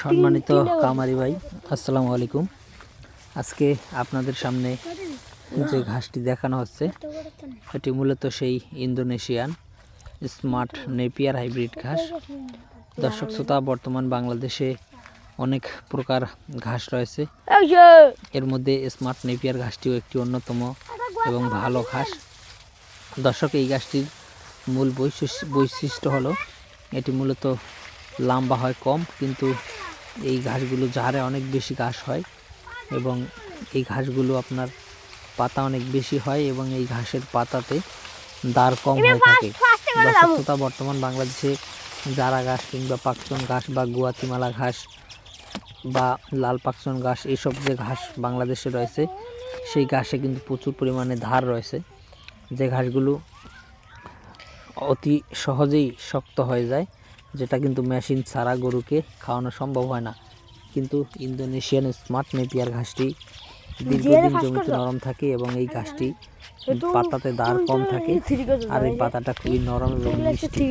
সম্মানিত কামারি ভাই, আসসালামু আলাইকুম। আজকে আপনাদের সামনে যে ঘাসটি দেখানো হচ্ছে, এটি মূলত সেই ইন্দোনেশিয়ান স্মার্ট নেপিয়ার হাইব্রিড ঘাস। দর্শক শ্রোতা, বর্তমান বাংলাদেশে অনেক প্রকার ঘাস রয়েছে। এর মধ্যে স্মার্ট নেপিয়ার ঘাসটিও একটি অন্যতম এবং ভালো ঘাস। দর্শক, এই ঘাসটির মূল বৈশিষ্ট্য হলো, এটি মূলত লম্বা হয় কম কিন্তু এই ঘাসগুলো ঝাড়ে অনেক বেশি ঘাস হয় এবং এই ঘাসগুলো আপনার পাতা অনেক বেশি হয় এবং এই ঘাসের পাতাতে দাঁড় কম হয়ে থাকে। দর্শক শ্রোতা বর্তমান বাংলাদেশে জারা ঘাস কিংবা পাকচন ঘাস বা গুয়াতিমালা ঘাস বা লাল পাকচন ঘাস এইসব যে ঘাস বাংলাদেশে রয়েছে সেই ঘাসে কিন্তু প্রচুর পরিমাণে ধার রয়েছে। যে ঘাসগুলো অতি সহজেই শক্ত হয়ে যায় যেটা কিন্তু মেশিন ছাড়া গরুকে খাওয়ানো সম্ভব হয় না। কিন্তু ইন্দোনেশিয়ান স্মার্ট নেপিয়ার ঘাসটি দীর্ঘদিন জমিতে নরম থাকে এবং এই ঘাসটি পাতাতে দাঁড় কম থাকে আর এই পাতাটা খুবই নরম এবং মিষ্টি।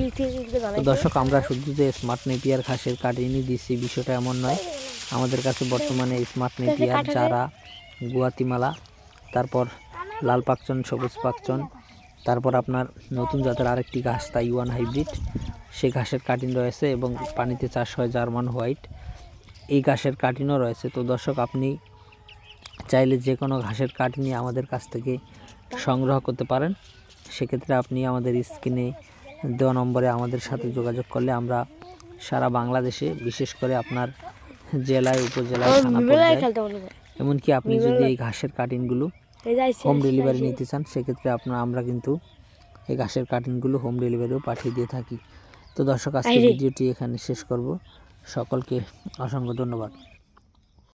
দর্শক আমরা শুধু যে স্মার্ট নেপিয়ার ঘাসের কাটিনি দিচ্ছি বিষয়টা এমন নয়। আমাদের কাছে বর্তমানে স্মার্ট নেপিয়ার চারা গুয়াতিমালা তারপর লাল পাকচন সবুজ পাকচন তারপর আপনার নতুন জাতের আরেকটি ঘাস তাইওয়ান হাইব্রিড। সেই ঘাসের কাটিং রয়েছে এবং পানিতে চাষ হয় জার্মান হোয়াইট। এই ঘাসের কাটিনও রয়েছে। তো দর্শক আপনি চাইলে যে কোনো ঘাসের কাটিংই আমাদের কাছ থেকে সংগ্রহ করতে পারেন। সেক্ষেত্রে আপনি আমাদের স্ক্রিনে দেওয়া নম্বরে আমাদের সাথে যোগাযোগ করলে আমরা সারা বাংলাদেশে বিশেষ করে আপনার জেলায় উপজেলায় এমনকি আপনি যদি এই ঘাসের কাটিংগুলো হোম ডেলিভারি নিতে চান সেক্ষেত্রে আপনার আমরা কিন্তু এই ঘাসের কাটিংগুলো হোম ডেলিভারিও পাঠিয়ে দিয়ে থাকি। তো দর্শক আজকে ভিডিওটি এখানে শেষ করব। সকলকে অসংখ্য ধন্যবাদ।